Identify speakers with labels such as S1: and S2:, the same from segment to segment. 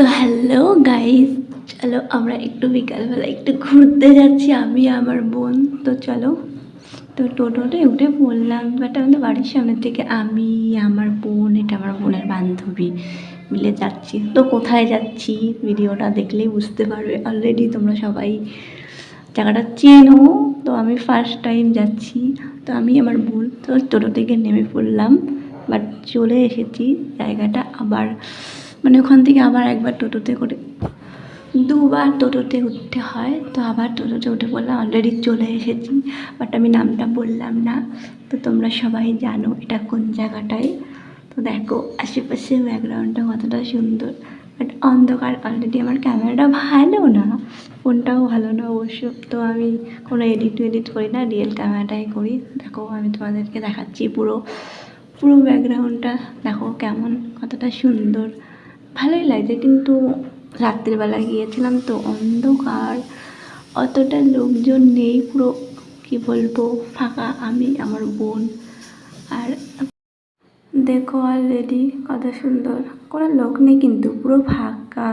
S1: তো hello guys চলো আমরা একটু বিকালবেলা একটু ঘুরতে যাচ্ছি, আমি আমার বোন। তো চলো, তো টোটোতে উঠে পড়লাম বাট আমাদের বাড়ির সামনে থেকে আমি, আমার বোন, এটা আমার বোনের বান্ধবী মিলে যাচ্ছি। তো কোথায় যাচ্ছি? ভিডিওটা দেখলেই বুঝতে পারবে। অলরেডি তোমরা সবাই জায়গাটা চেনো। তো আমি ফার্স্ট টাইম যাচ্ছি। তো আমি, আমার বোন, তো টোটো থেকে নেমে পড়লাম বাট চলে এসেছি। জায়গাটা আবার মানে ওখান থেকে আবার একবার টোটোতে করে, দুবার টোটোতে উঠতে হয়, তো আবার টোটোতে উঠে পড়লাম অলরেডি চলে এসেছি বাট আমি নামটা বললাম না। তো তোমরা সবাই জানো এটা কোন জায়গাটায়। তো দেখো, আশেপাশে ব্যাকগ্রাউন্ডটা কতটা সুন্দর বাট অন্ধকার অলরেডি আমার ক্যামেরাটা ভালো না, ফোনটাও ভালো না অবশ্য। তো আমি কোনো এডিট এডিট করি না রিয়েল ক্যামেরাটাই করি। দেখো, আমি তোমাদেরকে দেখাচ্ছি পুরো পুরো ব্যাকগ্রাউন্ডটা, দেখো কেমন, কতটা সুন্দর। ভালোই লাগছে কিন্তু রাত্রিবেলা গিয়েছিলাম তো অন্ধকার, অতটা লোকজন নেই পুরো, কি বলব, ফাঁকা আমি, আমার বোন আর দেখো অলরেডি কত সুন্দর, কোনো লোক নেই কিন্তু পুরো ফাঁকা।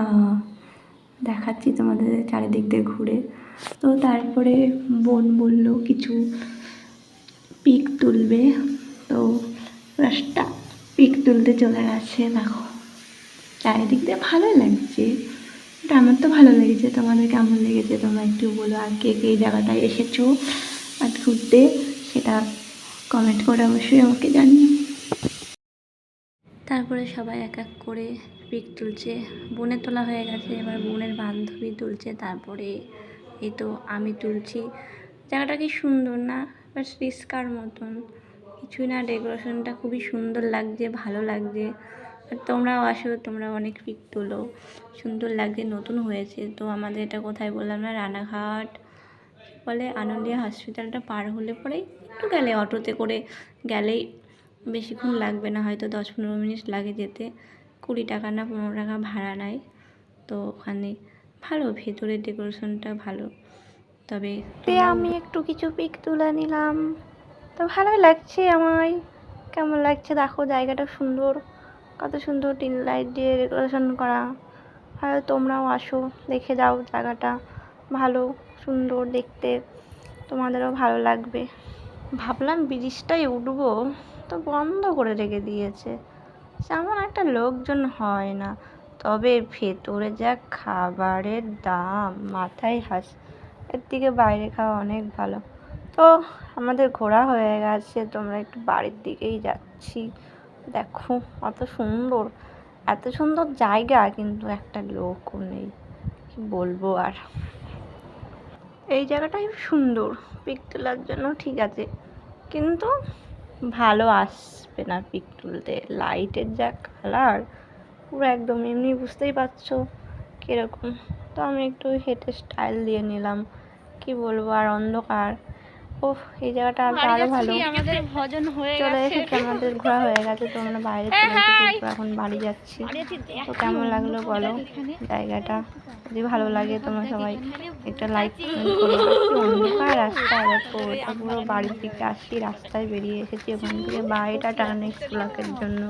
S1: দেখাচ্ছি তোমাদের চারিদিক দিয়ে ঘুরে। তো তারপরে বোন বলল কিছু পিক তুলবে, তো রাস্তা পিক তুলতে চলে গেছে, দেখো। চারিদিক দিয়ে ভালোই লাগছে। আমার তো ভালো লেগেছে। তোমাদের কেমন লেগেছে? তোমরা একটু বলো আর কে কে জায়গাটায় এসেছ আর ঘুরতে, সেটা কমেন্ট করে অবশ্যই আমাকে জানিও। তারপরে সবাই এক এক করে পিক তুলছে। বোনের তোলা হয়ে গেছে, এবার বোনের বান্ধবী তুলছে। তারপরে এই তো আমি তুলছি। জায়গাটা কি সুন্দর না? বাস রিস্কার মতন। কিছুই না, ডেকোরেশনটা খুবই সুন্দর লাগছে, ভালো লাগছে। আর তোমরাও আসো তোমরা অনেক পিক তোলো। সুন্দর লাগছে নতুন হয়েছে। তো আমাদের এটা কোথায় বললাম না রানাঘাট। বলে আনন্দিয়া হসপিটালটা পার হলে পরেই একটু গেলে অটোতে করে গেলেই বেশিক্ষণ লাগবে না হয়তো দশ পনেরো মিনিট লাগে যেতে। কুড়ি টাকা না পনেরো টাকা ভাড়া নেয়। তো ওখানে ভালো ভেতরের ডেকোরেশনটা ভালো। তবে আমি একটু কিছু পিক তুলে নিলাম। তো ভালোই লাগছে আমায়। কেমন লাগছে? দেখো জায়গাটা সুন্দর। কত সুন্দর টিন লাইট দিয়ে ডেকোরেশন করা। ভালো তোমরাও আসো, দেখে যাও জায়গাটা ভালো, সুন্দর দেখতে। তোমাদেরও ভালো লাগবে। ভাবলাম ব্রিজটাই উঠবো, তো বন্ধ করে রেখে দিয়েছে। তেমন একটা লোকজন হয় না, তবে ভেতরে যা খাবারের দাম, মাথায় হাস, এর থেকে বাইরে খাওয়া অনেক ভালো। তো আমাদের ঘোরা হয়ে গেছে, তোমরা একটু বাড়ির দিকেই যাচ্ছি। দেখো, অত সুন্দর। এত সুন্দর জায়গা, কিন্তু একটা লোকও নেই। কি বলব আর? এই জায়গাটাই সুন্দর। পিক তোলার জন্য ঠিক আছে। কিন্তু ভালো আসবে না পিক তুলতে। লাইটের যা কালার পুরো একদম এমনি বুঝতেই পারছ কীরকম। তো আমি একটু হেঁটে স্টাইল দিয়ে নিলাম। কি বলব আর অন্ধকার। ও এই জায়গাটা আর ভালো।
S2: আমাদের ভজন হয়ে
S1: চলে এসেছে আমাদের ঘোরা হয়ে গেছে তো আমরা বাইরে চলে এখন বাড়ি যাচ্ছি। তো কেমন লাগল বলো জায়গাটা? যদি ভালো লাগে তোমরা সবাই একটা লাইক অন্ধকার রাস্তা দেখো পুরো বাড়ির দিকে আসছি রাস্তায় বেরিয়ে এসেছি ওখান থেকে বাড়িটা টার্ন নেক্সট ব্লকের জন্য।